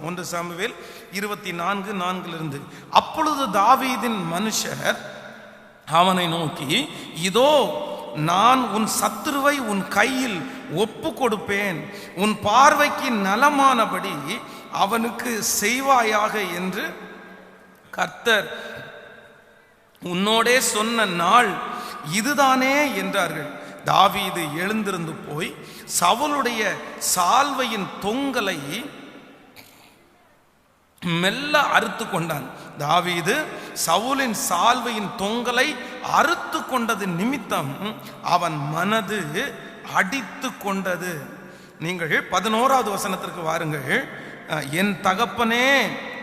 வாசிப்போம் ஒன்று சாமுவேல் இருபத்தி நான்கு நான்கிலிருந்து. அப்பொழுது தாவீதின் மனுஷர் அவனை நோக்கி இதோ நான் உன் சத்துருவை உன் கையில் ஒப்பு கொடுப்பேன். உன் பார்வைக்கு நலமானபடி அவனுக்கு செய்வாயாக என்று கர்த்தர் உன்னோடே சொன்ன நாள் இதுதானே என்றார்கள். தாவீது எழுந்திருந்து போய் சவுலுடைய சால்வையின் தொங்கலை மெல்ல அறுத்து கொண்டான். தாவீது சவுலின் சால்வையின் தொங்கலை அறுத்து கொண்டது நிமித்தம் அவன் மனது அடித்து கொண்டது. நீங்கள் பதினோராவது வசனத்திற்கு வாருங்கள். என் தகப்பனே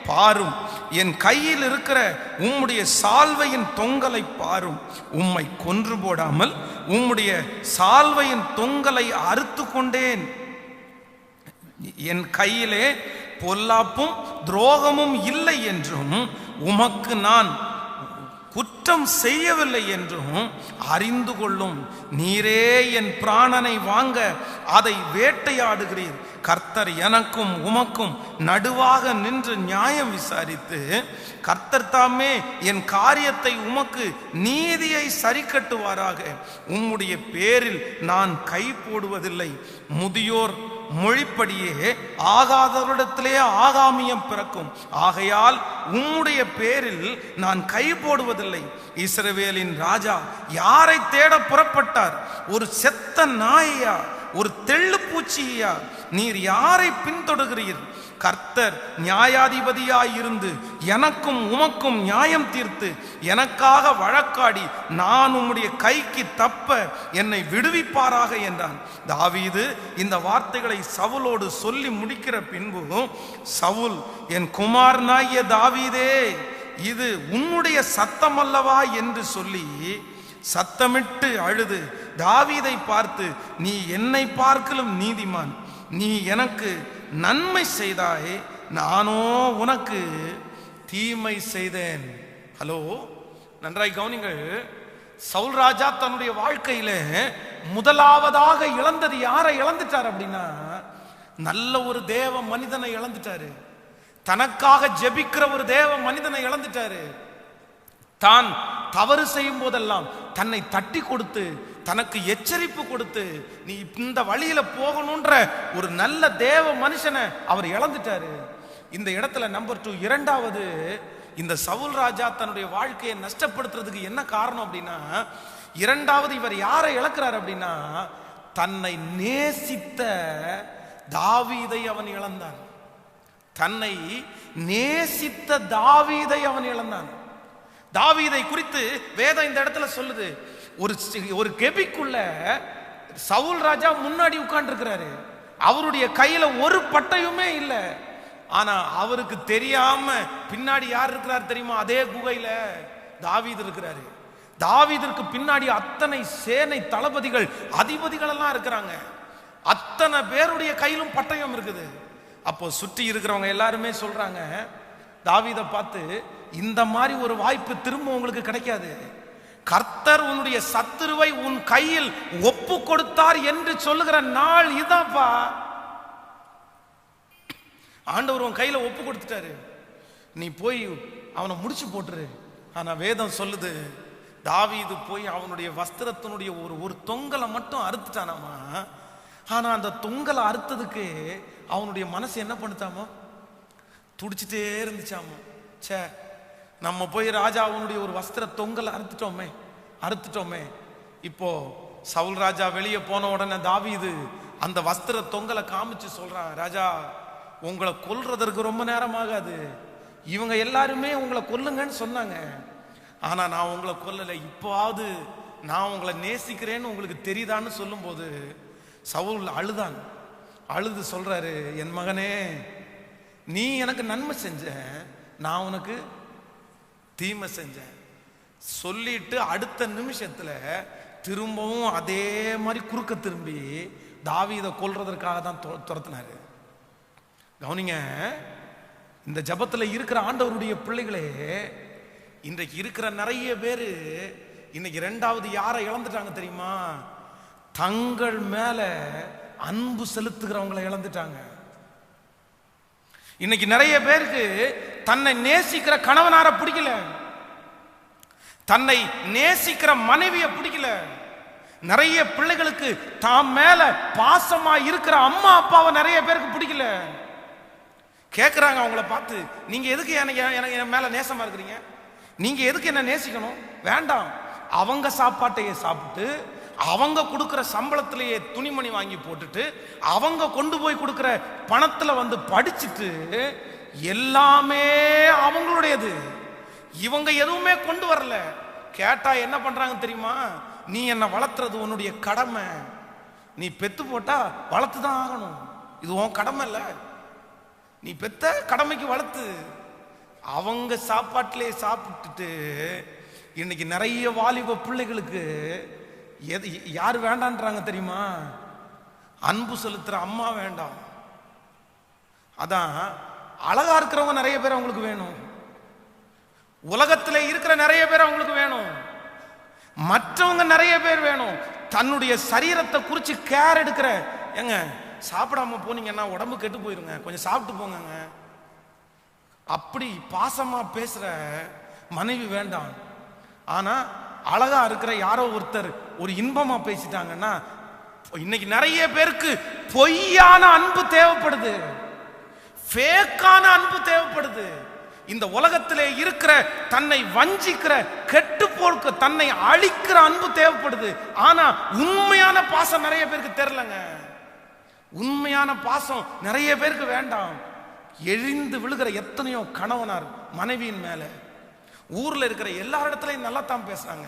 பாரும். என் கையில் இருக்கிற உம்முடைய சால்வையின் தொங்கலை பாரும். உம்மை கொன்று போடாமல் உம்முடைய சால்வையின் தொங்கலை அறுத்து கொண்டேன். என் கையிலே பொல்லாப்பும் துரோகமும் இல்லை என்றும் உமக்கு நான் குற்றம் செய்யவில்லை என்றும் அறிந்து கொள்ளும் நீரே என் பிராணனை வாங்க அதை வேட்டையாடுகிறீர். கர்த்தர் எனக்கும் உமக்கும் நடுவாக நின்று நியாயம் விசாரித்து கர்த்தர் தாமே என் காரியத்தை உமக்கு நீதியை சரி கட்டுவாராக உம்முடைய பேரில் நான் கை போடுவதில்லை. முதியோர் மொழிப்படியே ஆகாதவரிடத்திலே ஆகாமியம் பிறக்கும். ஆகையால் உம்முடைய பேரில் நான் கை போடுவதில்லை. இஸ்ரவேலின் ராஜா யாரை தேட புறப்பட்டார்? ஒரு செத்த நாயையா? ஒரு தெள்ளு பூச்சியா நீர் யாரை பின்தொடர்கிறீர்? கர்த்தர் நியாயாதிபதியாயிருந்து எனக்கும் உமக்கும் நியாயம் தீர்த்து எனக்காக வழக்காடி நான் உம்முடைய கைக்கு தப்ப என்னை விடுவிப்பாராக என்றான். தாவீது இந்த வார்த்தைகளை சவுலோடு சொல்லி முடிக்கிற பின்பு சவுல் என் குமாரனாகிய தாவீதே இது உன்னுடைய சத்தம் அல்லவா என்று சொல்லி சத்தமிட்டு அழுது. தாவீதை பார்த்து நீ என்னை பார்க்கலும் நீதிமான். நீ எனக்கு நன்மை செய்தாய் நானோ உனக்கு தீமை செய்தேன். ஹலோ நன்றாய் கவனிங்கள் சவுல் ராஜா தன்னுடைய வாழ்க்கையில முதலாவதாக இழந்தது யாரை இழந்துட்டார் அப்படின்னா நல்ல ஒரு தேவ மனிதனை இழந்துட்டாரு. தனக்காக ஜெபிக்கிற ஒரு தேவ மனிதனை இழந்துட்டாரு. தான் தவறு செய்யும் போதெல்லாம் தன்னை தட்டி கொடுத்து தனக்கு எச்சரிப்பு கொடுத்து நீ இந்த வழியில போகணுன்ற ஒரு நல்ல தேவ மனுஷனை அவர் இழந்துட்டாரு. இந்த இடத்துல நம்பர் டூ இரண்டாவது இந்த சவுல் ராஜா தன்னுடைய வாழ்க்கையை நஷ்டப்படுத்துறதுக்கு என்ன காரணம் அப்படின்னா இரண்டாவது இவர் யாரை இழக்கிறார் அப்படின்னா தன்னை நேசித்த தாவீதை அவன் இழந்தான். தன்னை நேசித்த தாவீதை அவன் இழந்தான். தாவீதை குறித்து வேதம் இந்த இடத்துல சொல்லுது. ஒரு ஒரு கெபிக்குள்ள சவுல் ராஜா முன்னாடி உட்கார்ந்துருக்கிறாரு. அவருடைய கையில ஒரு பட்டையுமே இல்லை. ஆனா அவருக்கு தெரியாம பின்னாடி யார் இருக்கிறார் தெரியுமா? அதே குகையில தாவீது இருக்கிறாரு. தாவீதற்கு பின்னாடி அத்தனை சேனை தளபதிகள் அதிபதிகள் எல்லாம் இருக்கிறாங்க. அத்தனை பேருடைய கையிலும் பட்டயம் இருக்குது. அப்போ சுற்றி இருக்கிறவங்க எல்லாருமே சொல்றாங்க தாவீதை பார்த்து இந்த மாதிரி ஒரு வாய்ப்பு திரும்ப உங்களுக்கு கிடைக்காது. கர்த்தர் உன்னுடைய சத்துருவை உன் கையில் ஒப்பு கொடுத்தார் என்று சொல்லுகிற நாள் இதான்ப்பா ஆண்டவர் உன் கையில ஒப்பு கொடுத்துட்டாரு நீ போய் அவனை முடிச்சு போட்டுரு. ஆனா வேதம் சொல்லுது தாவீது போய் அவனுடைய வஸ்திரத்தினுடைய ஒரு ஒரு தொங்கலை மட்டும் அறுத்துட்டானாமா? ஆனா அந்த தொங்கலை அறுத்ததுக்கு அவனுடைய மனசு என்ன பண்ணுச்சாமா துடிச்சிட்டே இருந்துச்சாமா? ச்சே நம்ம போய் ராஜாவுனுடைய ஒரு வஸ்திர தொங்கலை அறுத்துட்டோமே அறுத்துட்டோமே. இப்போ சவுல் ராஜா வெளியே போன உடனே தாவிது அந்த வஸ்திர தொங்கலை காமிச்சு சொல்றான் ராஜா உங்களை கொல்றதற்கு ரொம்ப நேரம் ஆகாது இவங்க எல்லாருமே உங்களை கொல்லுங்கன்னு சொன்னாங்க. ஆனா நான் உங்களை கொல்லலை. இப்போவாவது நான் உங்களை நேசிக்கிறேன்னு உங்களுக்கு தெரியுதான்னு சொல்லும்போது சவுல் அழுதான். அழுது சொல்றாரு என் மகனே நீ எனக்கு நன்மை செஞ்ச நான் உனக்கு தீமை செஞ்சேன். சொல்லிட்டு அடுத்த நிமிஷத்துல திரும்பவும் அதே மாதிரி குறுக்க திரும்பி தாவீதை கொல்றதற்காக தான் துரத்தினாரு. கவனிங்க இந்த ஜபத்துல இருக்கிற ஆண்டவருடைய பிள்ளைகளே இன்றைக்கு இருக்கிற நிறைய பேர் இன்னைக்கு ரெண்டாவது யாரை இழந்துட்டாங்க தெரியுமா? தங்கள் மேல அன்பு செலுத்துகிறவங்களை இழந்துட்டாங்க. இன்னைக்கு நிறைய பேருக்கு தன்னை நேசிக்கிற கணவனார பிடிக்கல. தன்னை நேசிக்கிற மனைவியை பிடிக்கல. நிறைய பிள்ளைகளுக்கு தாம் மேல பாசமா இருக்கிற அம்மா அப்பாவை நிறைய பேருக்கு பிடிக்கல. கேட்குறாங்க அவங்கள பார்த்து நீங்க எதுக்கு எனக்கு எனக்கு என் மேல நேசமா இருக்கிறீங்க? நீங்க எதுக்கு என்ன நேசிக்கணும்? வேண்டாம். அவங்க சாப்பாட்டையே சாப்பிட்டு அவங்க கொடுக்குற சம்பளத்திலேயே துணிமணி வாங்கி போட்டுட்டு அவங்க கொண்டு போய் கொடுக்குற பணத்துல வந்து படிச்சுட்டு எல்லாமே அவங்களுடையது. இவங்க எதுவுமே கொண்டு வரல. கேட்டா என்ன பண்றாங்க தெரியுமா? நீ என்ன வளர்த்துறது உன்னுடைய கடமை. நீ பெத்து போட்டா வளர்த்து தான் ஆகணும். இது உன் கடமை இல்லை. நீ பெத்த கடமைக்கு வளர்த்து. அவங்க சாப்பாட்டிலே சாப்பிட்டுட்டு இன்னைக்கு நிறைய வாலிப பிள்ளைகளுக்கு எது யார் வேண்டான்றாங்க தெரியுமா? அன்பு செலுத்துற அம்மா வேண்டாம். அதான் அழகா இருக்கிறவங்க நிறைய பேர் அவங்களுக்கு வேணும். உலகத்தில் இருக்கிற நிறைய பேர் அவங்களுக்கு வேணும். மற்றவங்க நிறைய பேர் வேணும். தன்னுடைய சரீரத்தை குறித்து கேர் எடுக்கிற ஏங்க சாப்பிடாம போனீங்கன்னா உடம்பு கெட்டு போயிருங்க. கொஞ்சம் சாப்பிட்டு போங்க அப்படி பாசமா பேசுற மனைவி வேண்டாம். ஆனா அழகா இருக்கிற யாரோ ஒருத்தர் ஒரு இன்பமா பேசிட்டாங்கன்னா இன்னைக்கு நிறைய பேருக்கு பொய்யான அன்பு தேவைப்படுது. ஃபேக்கான அன்பு தேவைப்படுது. இந்த உலகத்திலே இருக்கிற தன்னை வஞ்சிக்கிற கெட்டு போக்கு தன்னை அழிக்கிற அன்பு தேவைப்படுது. ஆனா உண்மையான பாசம் நிறைய பேருக்கு தெரிலங்க உண்மையான பாசம் நிறைய பேருக்கு வேண்டாம். எழிந்து விழுகிற எத்தனையோ கணவனார் மனைவியின் மேலே. ஊர்ல இருக்கிற எல்லா இடத்துலையும் நல்லா தான் பேசுறாங்க.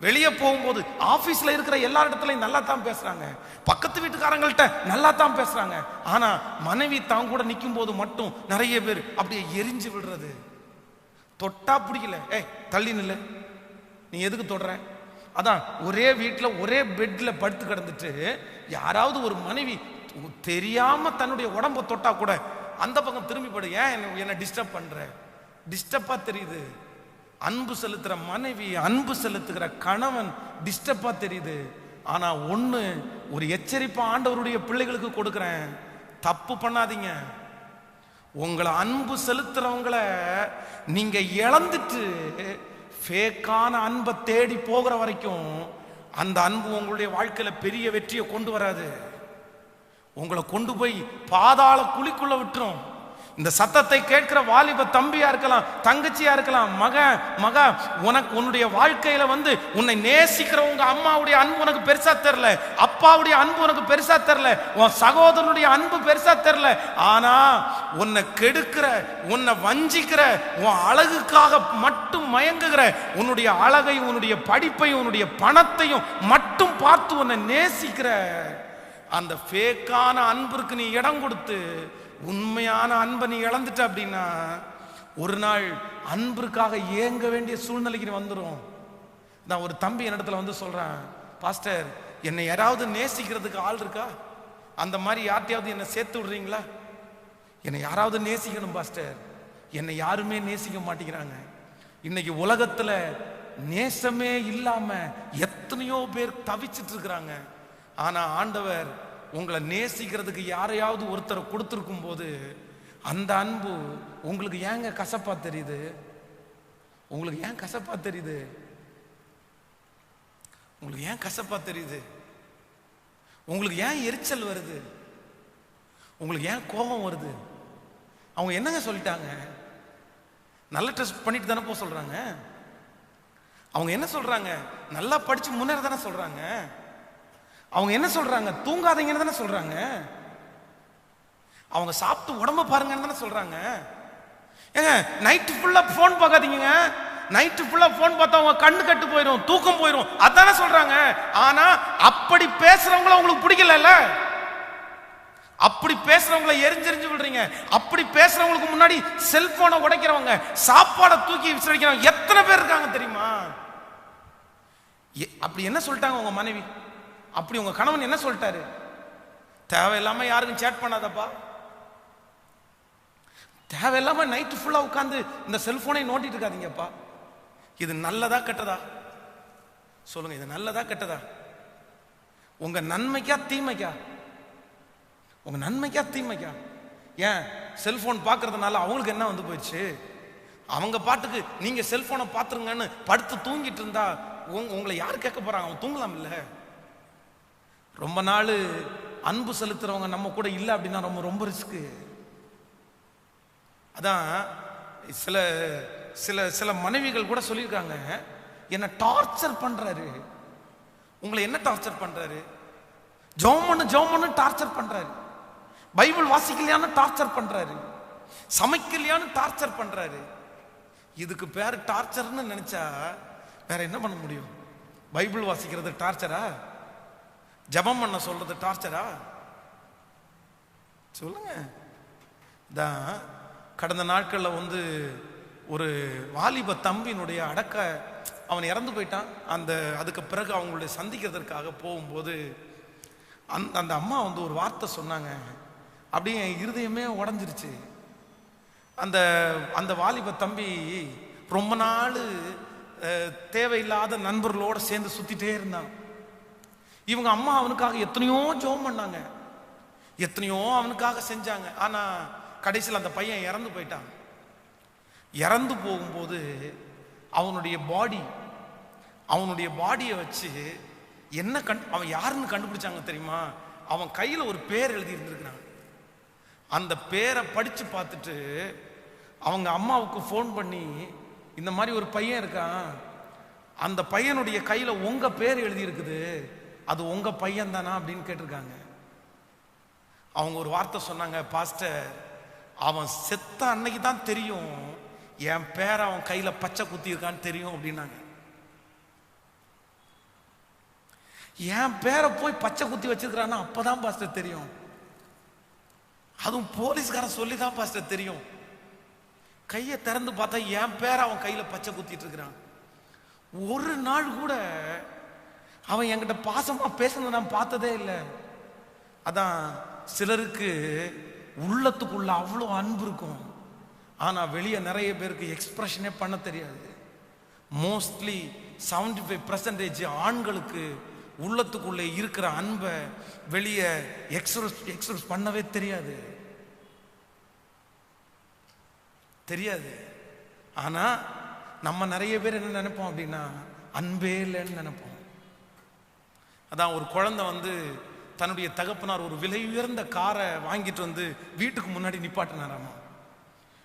வெளியே போகும்போது ஆபீஸ்ல இருக்கிற எல்லா இடத்துலையும் நல்லா தான் பேசுறாங்க. பக்கத்து வீட்டுக்காரங்கள்ட்ட நல்லா தான் பேசுறாங்க. ஆனா மனைவி தான் கூட நிற்கும் போது மட்டும் நிறைய பேர் அப்படியே எரிஞ்சு விடுறது. தொட்டா பிடிக்கல. ஏய் தள்ளி நில்லு. நீ எதுக்கு தொடுற? அதான் ஒரே வீட்டில் ஒரே பெட்டில் படுத்து கிடந்துட்டு யாராவது ஒரு மனைவி தெரியாம தன்னுடைய உடம்ப தொட்டா கூட அந்த பக்கம் திரும்பி போடு. ஏன் என்னை டிஸ்டர்ப் பண்ற? டிஸ்டர்பா தெரியுது. அன்பு செலுத்துகிற மனைவி அன்பு செலுத்துகிற கணவன் டிஸ்டர்பாக தெரியுது. ஆனால் ஒன்று ஒரு எச்சரிப்பை ஆண்டவருடைய பிள்ளைகளுக்கு கொடுக்குறேன். தப்பு பண்ணாதீங்க. உங்களை அன்பு செலுத்துறவங்கள நீங்க இழந்துட்டு ஃபேக்கான அன்பை தேடி போகிற வரைக்கும் அந்த அன்பு உங்களுடைய வாழ்க்கையில பெரிய வெற்றியை கொண்டு வராது. உங்களை கொண்டு போய் பாதாள குழிக்குள்ள விட்டுரும். இந்த சத்தத்தை கேட்கிற வாலிப தம்பியா இருக்கலாம் தங்கச்சியா இருக்கலாம் மக மக உனக்கு உன்னுடைய வாழ்க்கையில வந்து உன்னை நேசிக்கிற உங்க அம்மாவுடைய அன்பு உனக்கு பெருசா தெரியல அப்பாவுடைய அன்பு உனக்கு பெருசா தெரியல உன் சகோதரனுடைய அன்பு பெருசா தெரியல. ஆனா உன்னை கெடுக்கிற உன்னை வஞ்சிக்கிற உன் அழகுக்காக மட்டும் மயங்குகிற உன்னுடைய அழகை உன்னுடைய படிப்பையும் உன்னுடைய பணத்தையும் மட்டும் பார்த்து உன்னை நேசிக்கிற அந்த ஃபேக்கான அன்பிற்கு நீ இடம் கொடுத்து உண்மையான அன்பை நீ இழந்துட்ட அப்படின்னா ஒரு நாள் அன்பிற்காக ஏங்க வேண்டிய சூழ்நிலைக்கு நீ வந்துடும் நான் ஒரு தம்பி என்னிடத்துல வந்து சொல்றேன் பாஸ்டர் என்னை யாராவது நேசிக்கிறதுக்கு ஆள் இருக்கா? அந்த மாதிரி யார்ட்டையாவது என்னை சேர்த்து விடுறீங்களா? என்னை யாராவது நேசிக்கணும் பாஸ்டர். என்னை யாருமே நேசிக்க மாட்டேங்கிறாங்க. இன்னைக்கு உலகத்துல நேசமே இல்லாம எத்தனையோ பேர் தவிச்சிட்டு இருக்கிறாங்க. ஆனா ஆண்டவர் உங்களை நேசிக்கிறதுக்கு யாரையாவது ஒருத்தரை கொடுத்துருக்கும் போது அந்த அன்பு உங்களுக்கு ஏங்க கசப்பா தெரியுது? உங்களுக்கு ஏன் கசப்பா தெரியுது? உங்களுக்கு ஏன் கசப்பா தெரியுது? உங்களுக்கு ஏன் எரிச்சல் வருது? உங்களுக்கு ஏன் கோபம் வருது? அவங்க என்னங்க சொல்லிட்டாங்க? நல்ல டெஸ்ட் பண்ணிட்டு தானே போக சொல்றாங்க? அவங்க என்ன சொல்றாங்க? நல்லா படிச்சு முன்னேற தானே சொல்றாங்க? அவங்க என்ன சொல்றாங்க? தூங்காதீங்கன்னு தானே சொல்றாங்க. அவங்க சாப்பிட்டு உடம்ப பாருங்கன்னு தானே சொல்றாங்க. ஏங்க நைட்டு ஃபுல்லா ஃபோன் பார்க்காதீங்க நைட்டு ஃபுல்லா ஃபோன் பார்த்தா அவங்க கண்ணு கட்டு போயிடும் தூக்கம் போயிடும் அதானே சொல்றாங்க. ஆனா அப்படி பேசுறவங்கள உங்களுக்கு பிடிக்கலல்ல? அப்படி பேசுறவங்களை எரிஞ்செறிஞ்சு விடுறீங்க. அப்படி பேசுறவங்களுக்கு முன்னாடி செல்போனை உடைக்கிறவங்க சாப்பாடை தூக்கி விசிறடிக்கிறவங்க எத்தனை பேர் இருக்காங்க தெரியுமா? எ- அப்படி என்ன சொல்லிட்டாங்க உங்க மனைவி? அப்படி உங்க கணவன் என்ன சொல்லிட்டாரு? தேவையில்லாம யாருக்கும் சேட் பண்ணாதப்பா. தேவையில்லாம நைட்டு ஃபுல்லா உட்காந்து இந்த செல்போனை நோண்டிட்டு இருக்காதீங்கப்பா. இது நல்லதா கெட்டதா? சொல்லுங்க இது நல்லதா கெட்டதா? உங்க நன்மைக்கா தீமைக்கா? உங்க நன்மைக்கா தீமைக்கா? ஏன்? செல்போன் பார்க்கறதுனால அவங்களுக்கு என்ன வந்து போயிடுச்சு? அவங்க பாட்டுக்கு நீங்க செல்போனை பார்த்துருங்கன்னு படுத்து தூங்கிட்டு இருந்தா உங்களை யார் கேட்க போறாங்க? அவன் தூங்கலாம் இல்லை ரொம்ப நாள் அன்பு செலுத்துறவங்க நம்ம கூட இல்லை அப்படின்னா ரொம்ப ரொம்ப ரிஸ்க்கு. அதான் சில சில சில மனைவிகள் கூட சொல்லியிருக்காங்க என்ன டார்ச்சர் பண்றாரு. உங்களை என்ன டார்ச்சர் பண்றாரு? ஜோமனு ஜோமனு டார்ச்சர் பண்றாரு. பைபிள் வாசிக்கலையான்னு டார்ச்சர் பண்றாரு. சமைக்கலையான்னு டார்ச்சர் பண்றாரு. இதுக்கு பேர் டார்ச்சர்னு நினைச்சா வேற என்ன பண்ண முடியும்? பைபிள் வாசிக்கிறது டார்ச்சரா? ஜெபம் பண்ண சொல்றது டார்ச்சரா சொல்லுங்க. தான் கடந்த நாட்களில் வந்து ஒரு வாலிப தம்பியினுடைய அடக்க அவன் இறந்து போயிட்டான். அந்த அதுக்கு பிறகு அவங்களுடைய சந்திக்கிறதற்காக போகும்போது அந் அந்த அம்மா வந்து ஒரு வார்த்தை சொன்னாங்க. அப்படியே என் இருதயமே உடஞ்சிருச்சு. அந்த அந்த வாலிப தம்பி ரொம்ப நாள் தேவையில்லாத நண்பர்களோட சேர்ந்து சுற்றிட்டே இருந்தான். இவங்க அம்மா அவனுக்காக எத்தனையோ ஜோம் பண்ணாங்க. எத்தனையோ அவனுக்காக செஞ்சாங்க. ஆனா கடைசியில் அந்த பையன் இறந்து போயிட்டான். இறந்து போகும்போது அவனுடைய பாடி அவனுடைய பாடியை வச்சு என்ன கண் அவன் யாருன்னு கண்டுபிடிச்சாங்க தெரியுமா? அவன் கையில் ஒரு பேர் எழுதி இருந்திருக்கிறான் அந்த பேரை படித்து பார்த்துட்டு அவங்க அம்மாவுக்கு ஃபோன் பண்ணி இந்த மாதிரி ஒரு பையன் இருக்கான். அந்த பையனுடைய கையில் உங்கள் பேர் எழுதியிருக்குது. அது உங்க பையன் தானா அப்படின்னு கேட்டிருக்காங்க. அவங்க ஒரு வார்த்தை சொன்னாங்க பாஸ்டர் அவன் செத்த அன்னைக்கு தான் தெரியும். என் பேர் அவன் கையில பச்சை குத்தி இருக்கான்னு தெரியும் அப்படின்னாங்க. என் பேரை போய் பச்சை குத்தி வச்சிருக்கிறான்னா அப்பதான் பாஸ்டர் தெரியும். அதுவும் போலீஸ்காரன் சொல்லி தான் பாஸ்டர் தெரியும். கையை திறந்து பார்த்தா என் பேரை அவன் கையில பச்சை குத்திட்டு இருக்கிறான். ஒரு நாள் கூட அவன் என்கிட்ட பாசமா பேசுனதை நான் பார்த்ததே இல்லை. அதான் சிலருக்கு உள்ளத்துக்குள்ள அவ்வளோ அன்பு இருக்கும். ஆனால் வெளியே நிறைய பேருக்கு எக்ஸ்பிரஷனே பண்ண தெரியாது. மோஸ்ட்லி செவன்டி ஃபைவ் பர்சன்டேஜ் ஆண்களுக்கு உள்ளத்துக்குள்ளே இருக்கிற அன்பை வெளியே எக்ஸ்பிரஸ் எக்ஸ்பிரஸ் பண்ணவே தெரியாது. தெரியாது. ஆனால் நம்ம நிறைய பேர் என்ன நினைப்போம் அப்படின்னா அன்பே இல்லைன்னு நினைப்போம். அதான் ஒரு குழந்தை வந்து தன்னுடைய தகப்பனார் ஒரு விலை உயர்ந்த காரை வாங்கிட்டு வந்து வீட்டுக்கு முன்னாடி நிப்பாட்டினாராமா?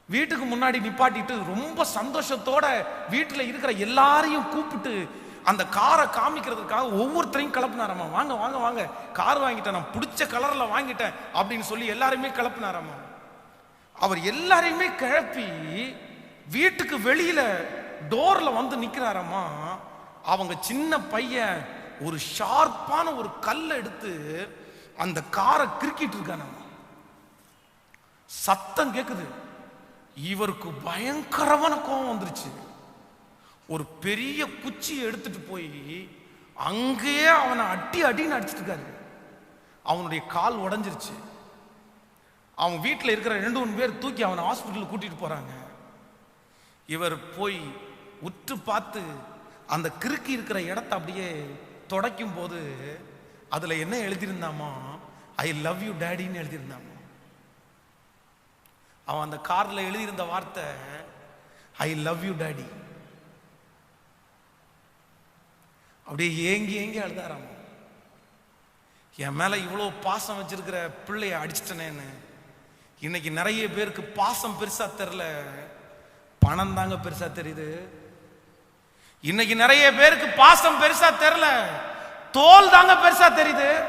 வீட்டுக்கு முன்னாடி நிப்பாட்டிட்டு ரொம்ப சந்தோஷத்தோட வீட்டில் இருக்கிற எல்லாரையும் கூப்பிட்டு அந்த காரை காமிக்கிறதுக்காக ஒவ்வொருத்தரையும் கிளப்புனாராமா? வாங்க வாங்க வாங்க. கார் வாங்கிட்டேன் நான் பிடிச்ச கலரில் வாங்கிட்டேன் அப்படின்னு சொல்லி எல்லாரையுமே கிளப்புனாராமா? அவர் எல்லாரையுமே கிளப்பி வீட்டுக்கு வெளியில டோர்ல வந்து நிக்கிறாராமா? அவங்க சின்ன பையன் ஒரு ஷார்ப்பான ஒரு கல்லை எடுத்து அந்த காரை கிறுக்கிட்டு இருக்கான சத்தம் கேக்குது. இவருக்கு பயங்கரமான கோபம் வந்துருச்சு. ஒரு பெரிய குச்சியை எடுத்துட்டு போய் அங்கேயே அவனை அடி அடின்னு அடிச்சிட்டு இருக்காரு. அவனுடைய கால் உடஞ்சிருச்சு. அவன் வீட்டில் இருக்கிற ரெண்டு மூணு பேர் தூக்கி அவனை ஹாஸ்பிட்டலுக்கு கூட்டிட்டு போறாங்க. இவர் போய் உற்று பார்த்து அந்த கிறுக்கி இருக்கிற இடத்த அப்படியே துடைக்கும் போது அதுல என்ன எழுதியிருந்தாமா ஐ லவ் யூ டேடின்னு எழுதியிருந்தாமா. அவன் அந்த கார்ல எழுதியிருந்த வார்த்தை ஐ லவ் யூ டேடி அப்படியே ஏங்கி ஏங்கி அழுதாராமா. என் மேல இவ்வளோ பாசம் வச்சிருக்கிற பிள்ளைய அடிச்சிட்டனேன்னு இன்னைக்கு நிறைய பேருக்கு பாசம் பெருசா தெரியல பணம் தாங்க பெருசா தெரியுது இன்னைக்கு நிறைய பேருக்கு பாசம் பெருசா தெரியல. தோல் தாங்க பெருசா தெரியுது.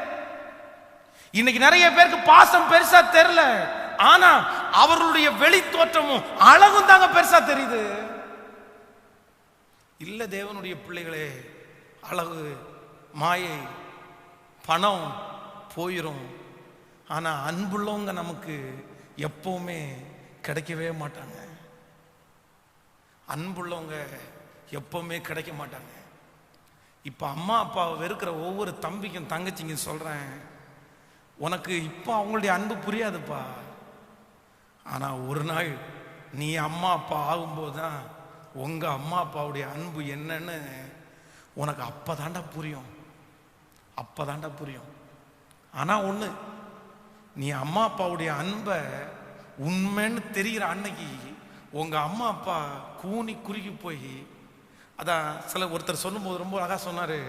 இன்னைக்கு நிறைய பேருக்கு பாசம் பெருசா தெரியல. ஆனா அவர்களுடைய வெளி தோற்றமும் அழகும் தாங்க பெருசா தெரியுது. இல்ல தேவனுடைய பிள்ளைகளே அழகு மாயை பணம் போயிரும். ஆனா அன்புள்ளவங்க நமக்கு எப்பவுமே கிடைக்கவே மாட்டாங்க. அன்புள்ளவங்க எப்பவுமே கிடைக்க மாட்டாங்க. இப்ப அம்மா அப்பாவை வெறுக்கிற ஒவ்வொரு தம்பிக்கும் தங்கச்சிக்கும் சொல்றேன் உனக்கு இப்போ அவங்களுடைய அன்பு புரியாதுப்பா. ஆனா ஒரு நாள் நீ அம்மா அப்பா ஆகும்போது தான் உங்க அம்மா அப்பாவுடைய அன்பு என்னன்னு உனக்கு அப்பதாண்டா புரியும். அப்பதாண்டா புரியும். ஆனா ஒண்ணு நீ அம்மா அப்பாவுடைய அன்பை உண்மைன்னு தெரிகிற அன்னைக்கு உங்க அம்மா அப்பா கூனி குறுகி போய் அதான் சில ஒருத்தர் சொல்லும்போது ரொம்ப அழகாக சொன்னார்.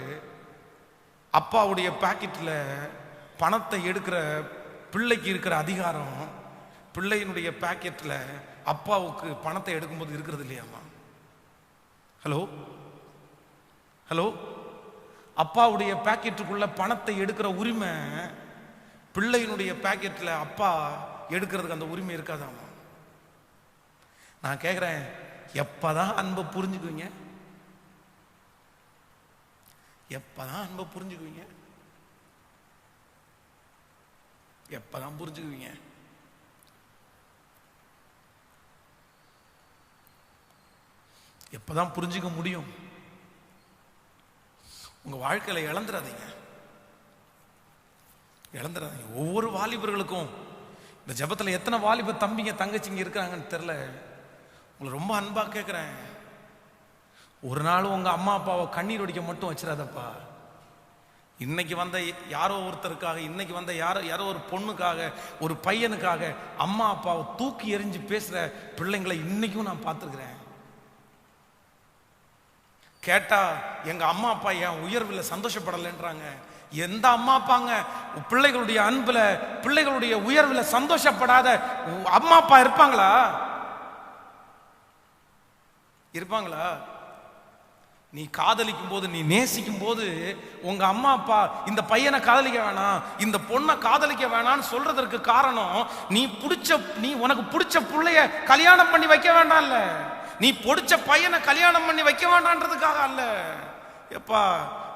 அப்பாவுடைய பாக்கெட்டில் பணத்தை எடுக்கிற பிள்ளைக்கு இருக்கிற அதிகாரம் பிள்ளையினுடைய பாக்கெட்டில் அப்பாவுக்கு பணத்தை எடுக்கும்போது இருக்கிறது இல்லையாம்மா? ஹலோ? ஹலோ? அப்பாவுடைய பாக்கெட்டுக்குள்ள பணத்தை எடுக்கிற உரிமை பிள்ளையினுடைய பாக்கெட்டில் அப்பா எடுக்கிறதுக்கு அந்த உரிமை இருக்காதாமா நான் கேட்குறேன் எப்போ தான் அன்பை புரிஞ்சுக்குவீங்க? எப்பதான் அன்பை புரிஞ்சுக்குவீங்க? எப்பதான் புரிஞ்சுக்குவீங்க? எப்பதான் புரிஞ்சுக்க முடியும்? உங்க வாழ்க்கையில இழந்துடாதீங்க இழந்துடாதீங்க ஒவ்வொரு வாலிபர்களுக்கும் இந்த ஜெபத்துல எத்தனை வாலிபர் தம்பிங்க தங்கச்சிங்க இருக்கிறாங்கன்னு தெரியல. உங்களை ரொம்ப அன்பா கேட்குறேன் ஒரு நாள் உங்க அம்மா அப்பாவை கண்ணீர் ஒடிக்க மட்டும் வச்சிடாதப்பா. இன்னைக்கு வந்த யாரோ ஒருத்தருக்காக இன்னைக்கு வந்த யாரோ யாரோ ஒரு பொண்ணுக்காக ஒரு பையனுக்காக அம்மா அப்பாவை தூக்கி எறிஞ்சு பேசுற பிள்ளைங்களை இன்னைக்கும் நான் பார்த்துருக்கிறேன். கேட்டா எங்க அம்மா அப்பா என் உயர்வில் சந்தோஷப்படலைன்றாங்க. எந்த அம்மா அப்பாங்க? பிள்ளைகளுடைய அன்புல பிள்ளைகளுடைய உயர்வில் சந்தோஷப்படாத அம்மா அப்பா இருப்பாங்களா? இருப்பாங்களா? நீ காதலிக்கும் போது நீ நேசிக்கும் போது உங்க அம்மா அப்பா இந்த பையனை காதலிக்க வேணாம் இந்த பொண்ணை காதலிக்க வேணாம்னு சொல்றதற்கு காரணம் நீ பிடிச்ச நீ உனக்கு பிடிச்ச பிள்ளைய கல்யாணம் பண்ணி வைக்க வேண்டாம்ல நீ பிடிச்ச பையனை கல்யாணம் பண்ணி வைக்க வேண்டான்றதுக்காக அல்ல. எப்பா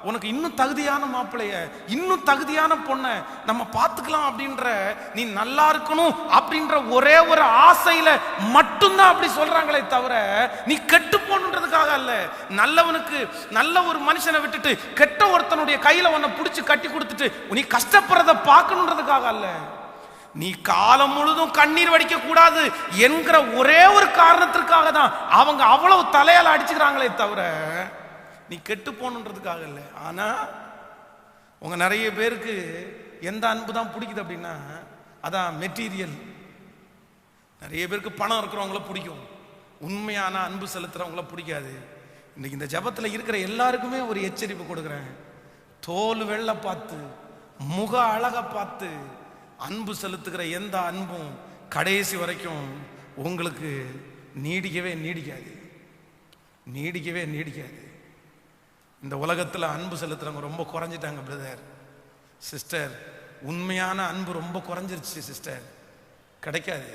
உனக்கு இன்னும் தகுதியான மாப்பிளைய இன்னும் தகுதியான பொண்ணை நம்ம பார்த்துக்கலாம் அப்படின்ற நீ நல்லா இருக்கணும் அப்படின்ற ஒரே ஒரு ஆசையில மட்டும்தான் அப்படி சொல்றாங்களே தவிர நீ கெட்டு போகணுன்றதுக்காக அல்ல. நல்லவனுக்கு நல்ல ஒரு மனுஷனை விட்டுட்டு கெட்ட ஒருத்தனுடைய கையில உன்னை பிடிச்சி கட்டி கொடுத்துட்டு நீ கஷ்டப்படுறத பார்க்கணுன்றதுக்காக அல்ல. நீ காலம் முழுதும் கண்ணீர் வடிக்க கூடாது என்கிற ஒரே ஒரு காரணத்திற்காக தான் அவங்க அவ்வளவு தலையால அடிச்சுக்கிறாங்களே தவிர நீ கெட்டு போகணுன்றதுக்காக இல்லை. ஆனால் உங்கள் நிறைய பேருக்கு எந்த அன்பு தான் பிடிக்குது அப்படின்னா அதான் மெட்டீரியல் நிறைய பேருக்கு பணம் இருக்கிறவங்கள பிடிக்கும். உண்மையான அன்பு செலுத்துகிறவங்கள பிடிக்காது. இன்றைக்கி இந்த ஜபத்தில் இருக்கிற எல்லாருக்குமே ஒரு எச்சரிப்பு கொடுக்குறேன். தோல் வெள்ளை பார்த்து முக அழகை பார்த்து அன்பு செலுத்துகிற எந்த அன்பும் கடைசி வரைக்கும் உங்களுக்கு நீடிக்கவே நீடிக்காது. நீடிக்கவே நீடிக்காது. இந்த உலகத்தில் அன்பு செலுத்துறவங்க ரொம்ப குறைஞ்சிட்டாங்க பிரதர் சிஸ்டர் உண்மையான அன்பு ரொம்ப குறைஞ்சிருச்சு சிஸ்டர் கிடைக்காது.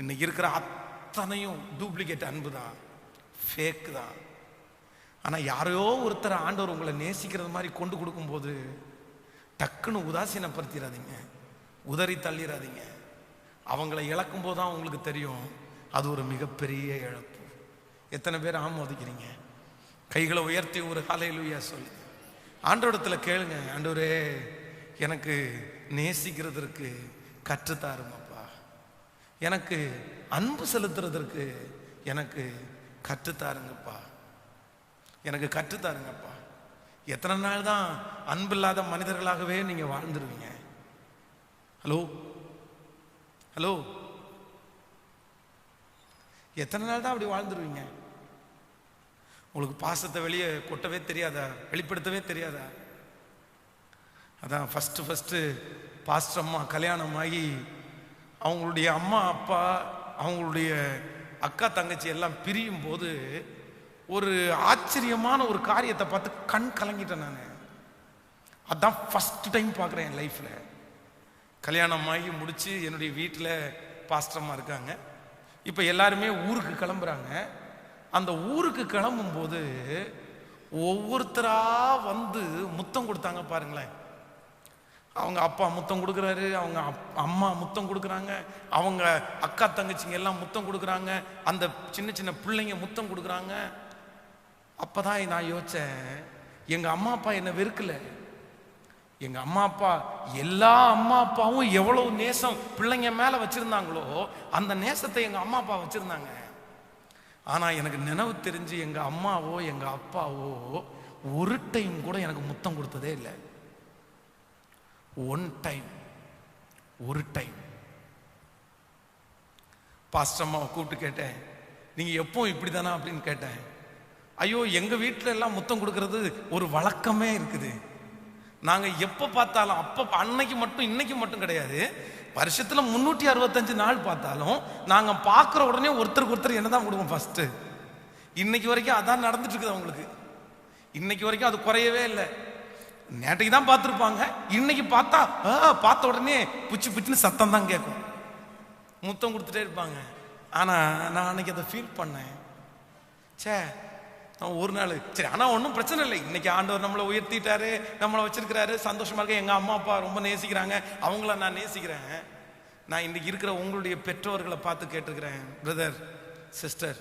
இன்னைக்கு இருக்கிற அத்தனையும் டூப்ளிகேட் அன்பு தான். ஃபேக் தான். ஆனால் யாரையோ ஒருத்தர் ஆண்டவர் உங்களை நேசிக்கிறது மாதிரி கொண்டு கொடுக்கும்போது டக்குன்னு உதாசீனப்படுத்திடாதீங்க உதறி தள்ளிடாதீங்க அவங்கள இழக்கும் போது தான் உங்களுக்கு தெரியும். அது ஒரு மிகப்பெரிய இழப்பு. எத்தனை பேர் ஆமோதிக்கிறீங்க? கைகளை உயர்த்தி ஒரு ஹலையிலுயா சொல்லி. ஆண்டோடத்தில் கேளுங்க. ஆண்டவரே எனக்கு நேசிக்கிறதற்கு கற்றுத்தாருமாப்பா. எனக்கு அன்பு செலுத்துறதற்கு எனக்கு கற்றுத்தாருங்கப்பா. எனக்கு கற்றுத்தாருங்கப்பா. எத்தனை நாள் தான் அன்பில்லாத மனிதர்களாகவே நீங்கள் வாழ்ந்துருவீங்க. ஹலோ? ஹலோ? எத்தனை நாள் தான் அப்படி வாழ்ந்துருவீங்க? உங்களுக்கு பாசத்தை வெளியே கொட்டவே தெரியாதா? வெளிப்படுத்தவே தெரியாதா? அதான் ஃபஸ்ட்டு ஃபஸ்ட்டு பாஸ்டர் அம்மா கல்யாணம் ஆகி அவங்களுடைய அம்மா அப்பா அவங்களுடைய அக்கா தங்கச்சி எல்லாம் பிரியும் போது ஒரு ஆச்சரியமான ஒரு காரியத்தை பார்த்து கண் கலங்கிட்டேன் நான். அதான் ஃபஸ்ட் டைம் பார்க்குறேன் என் லைஃப்பில் கல்யாணம் ஆகி முடித்து என்னுடைய வீட்டில் பாஸ்டரம்மா இருக்காங்க. இப்போ எல்லாருமே ஊருக்கு கிளம்புறாங்க. அந்த ஊருக்கு கிளம்பும்போது ஒவ்வொருத்தரா வந்து முத்தம் கொடுத்தாங்க பாருங்களேன். அவங்க அப்பா முத்தம் கொடுக்குறாரு அவங்க அப்- அம்மா முத்தம் கொடுக்குறாங்க அவங்க அக்கா தங்கச்சிங்க எல்லாம் முத்தம் கொடுக்குறாங்க அந்த சின்ன சின்ன பிள்ளைங்க முத்தம் கொடுக்குறாங்க. அப்பதான் நான் யோசிச்சேன் எங்க அம்மா அப்பா என்ன வெறுக்கல. எங்க அம்மா அப்பா எல்லா அம்மா அப்பாவும் எவ்வளவு நேசம் பிள்ளைங்க மேல வச்சிருந்தாங்களோ அந்த நேசத்தை எங்க அம்மா அப்பா வச்சிருந்தாங்க. ஆனால் எனக்கு நினைவு தெரிஞ்சு எங்கள் அம்மாவோ எங்கள் அப்பாவோ ஒரு டைம் கூட எனக்கு முத்தம் கொடுத்ததே இல்லை. ஒன் டைம் ஒரு டைம் பாஸ்டம்மாவை கூப்பிட்டு கேட்டேன் நீங்கள் எப்போ இப்படி தானா அப்படின்னு கேட்டேன். ஐயோ எங்கள் வீட்டில் எல்லாம் முத்தம் கொடுக்கறது ஒரு வழக்கமே இருக்குது. நாங்கள் எப்போ பார்த்தாலும் அப்போ அன்னைக்கு மட்டும் இன்னைக்கு மட்டும் கிடையாது. வருஷத்துல முந்நூற்றி அறுபத்தஞ்சு நாள் பார்த்தாலும் நாங்க பார்க்குற உடனே ஒருத்தருக்கு ஒருத்தர் என்னதான் கொடுப்போம் ஃபர்ஸ்ட் இன்னைக்கு வரைக்கும் அதான் நடந்துட்டு இருக்குது அவங்களுக்கு. இன்னைக்கு வரைக்கும் அது குறையவே இல்லை. நேற்றைக்கு தான் பார்த்துருப்பாங்க. இன்னைக்கு பார்த்தா ஆ, பார்த்த உடனே புச்சு புச்சுன்னு சத்தம் தான் கேட்கும். முத்தம் கொடுத்துட்டே இருப்பாங்க. ஆனா நான் அன்னைக்கு அதை ஃபீல் பண்ணேன். ச்சே ஒரு நாள் சரி ஆனால் ஒன்றும் பிரச்சனை இல்லை. இன்னைக்கு ஆண்டவர் நம்மளை உயர்த்திட்டாரு நம்மளை வச்சிருக்கிறாரு. சந்தோஷமா இருக்க எங்கள் அம்மா அப்பா ரொம்ப நேசிக்கிறாங்க. அவங்கள நான் நேசிக்கிறேன். நான் இன்னைக்கு இருக்கிற உங்களுடைய பெற்றோர்களை பார்த்து கேட்டுருக்கிறேன். பிரதர் சிஸ்டர்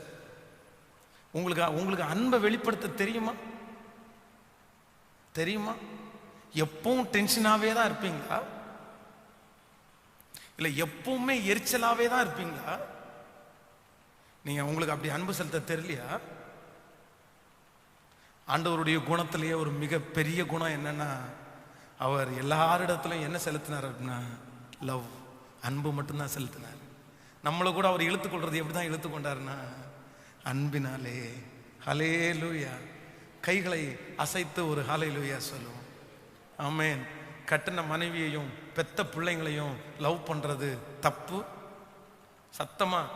உங்களுக்கு உங்களுக்கு அன்பை வெளிப்படுத்த தெரியுமா? தெரியுமா? எப்பவும் டென்ஷனாகவே தான் இருப்பீங்களா? இல்லை எப்பவுமே எரிச்சலாகவே தான் இருப்பீங்களா? நீங்கள் உங்களுக்கு அப்படி அன்பு செலுத்த தெரியலையா? ஆண்டவருடைய குணத்திலேயே ஒரு மிகப்பெரிய குணம் என்னன்னா அவர் எல்லாரிடத்துலையும் என்ன செலுத்தினார் அப்படின்னா லவ் அன்பு மட்டும்தான் செலுத்தினார். நம்மளை கூட அவர் இழுத்து கொள்றது எப்படி தான் இழுத்துக்கொண்டாருன்னா அன்பினாலே. ஹலே லூயா கைகளை அசைத்து ஒரு ஹலே லூயா சொல்லுவோம். ஆமேன் கட்டின மனைவியையும் பெத்த பிள்ளைங்களையும் லவ் பண்ணுறது தப்பு. சத்தமாக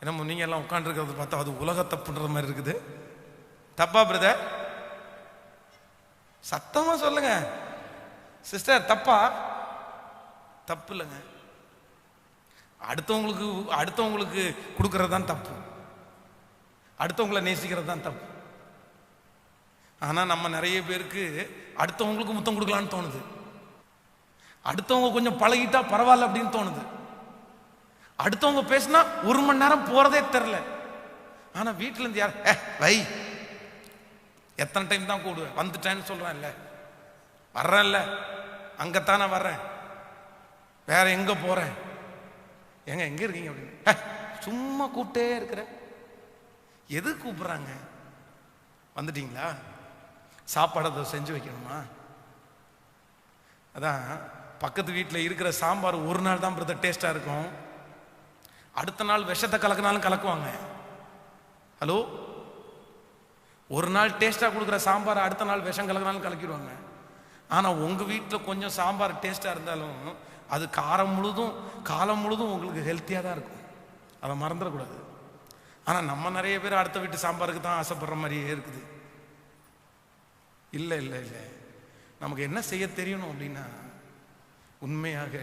என்னமோ நீங்கள் எல்லாம் உட்காந்துருக்கிறது பார்த்தா அது உலக தப்புன்ற மாதிரி இருக்குது. தப்பா பிரதர் சத்தமா சொல்லுங்க. சிஸ்டர் தப்பா? தப்பு இல்லைங்க அடுத்தவங்களுக்கு அடுத்தவங்களுக்கு கொடுக்கறது தான் தப்பு. அடுத்தவங்கள நேசிக்கிறது தான் தப்பு. ஆனால் நம்ம நிறைய பேருக்கு அடுத்தவங்களுக்கு முத்தம் கொடுக்கலான்னு தோணுது. அடுத்தவங்க கொஞ்சம் பழகிட்டா பரவாயில்ல அப்படின்னு தோணுது. அடுத்தவங்க பேசினா ஒரு மணி நேரம் போகிறதே தெரில ஆனால் வீட்டிலேருந்து யார் "ஏ, வை எத்தனை டைம் தான் கூடுவேன்? வந்துட்டேன்னு சொல்கிறேன்ல வர்றேன்ல. அங்கத்தானே வர்றேன். வேற எங்கே போகிறேன் எங்க எங்கே இருக்கீங்க அப்படின்னு? சும்மா கூப்பிட்டே இருக்கிறேன் எது கூப்பிட்றாங்க? வந்துட்டீங்களா? சாப்பாடு அதை செஞ்சு வைக்கணுமா? அதான் பக்கத்து வீட்டில் இருக்கிற சாம்பார் ஒரு நாள் தான் பிரதர் டேஸ்ட்டாக இருக்கும். அடுத்த நாள் விஷத்தை கலக்கினாலும் கலக்குவாங்க. ஹலோ ஒரு நாள் டேஸ்டாக கொடுக்குற சாம்பார் அடுத்த நாள் விஷம் கலக்கினாலும் கலக்கிடுவாங்க. ஆனால் உங்கள் வீட்டில் கொஞ்சம் சாம்பார் டேஸ்ட்டாக இருந்தாலும் அது காரம் முழுதும் காலம் முழுதும் உங்களுக்கு ஹெல்த்தியாக தான் இருக்கும். அதை மறந்துடக்கூடாது. ஆனால் நம்ம நிறைய பேர் அடுத்த வீட்டு சாம்பாருக்கு தான் ஆசைப்படுற மாதிரியே இருக்குது. இல்லை இல்லை இல்லை. நமக்கு என்ன செய்ய தெரியணும் அப்படின்னா உண்மையாக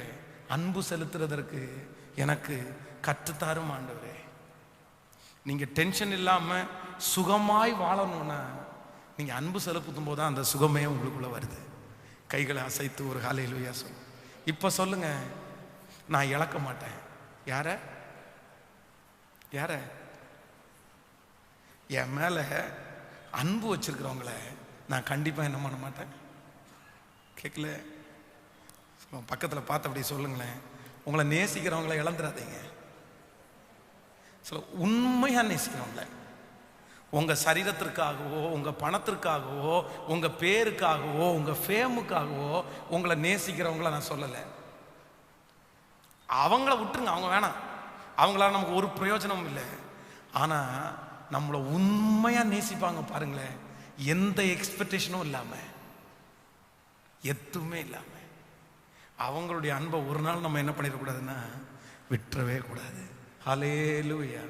அன்பு செலுத்துறதற்கு எனக்கு கற்றுத்தாரும் ஆண்டவரே. நீங்கள் டென்ஷன் இல்லாமல் சுகமாய் வாழணும்னா நீங்கள் அன்பு செலுத்தும் போது தான் அந்த சுகமே உங்களுக்குள்ள வருது. கைகளை அசைத்து ஒரு காலையிலுயா சொல்லும் இப்போ சொல்லுங்க. நான் இழக்க மாட்டேன். யார? யார? என் மேலே அன்பு வச்சுருக்கிறவங்கள நான் கண்டிப்பாக என்ன பண்ண மாட்டேன். கேட்கல பக்கத்தில் பக்கத்துல பார்த்து அப்படி சொல்லுங்களேன். உங்களை நேசிக்கிறவங்கள இழந்துடாதீங்க சில உண்மையாக நேசிக்கணும்ல உங்கள் சரீரத்திற்காகவோ உங்கள் பணத்திற்காகவோ உங்கள் பேருக்காகவோ உங்கள் ஃபேமுக்காகவோ உங்களை நேசிக்கிறவங்கள நான் சொல்லலை. அவங்கள விட்டுருங்க அவங்க வேணாம். அவங்களால நமக்கு ஒரு பிரயோஜனமும் இல்லை. ஆனால் நம்மளை உண்மையாக நேசிப்பாங்க பாருங்களேன். எந்த எக்ஸ்பெக்டேஷனும் இல்லாமல் எதுவுமே இல்லாமல் அவங்களுடைய அன்பை ஒரு நாள் நம்ம என்ன பண்ணிடக்கூடாதுன்னா விட்டுறவே கூடாது. ஹலே லூயா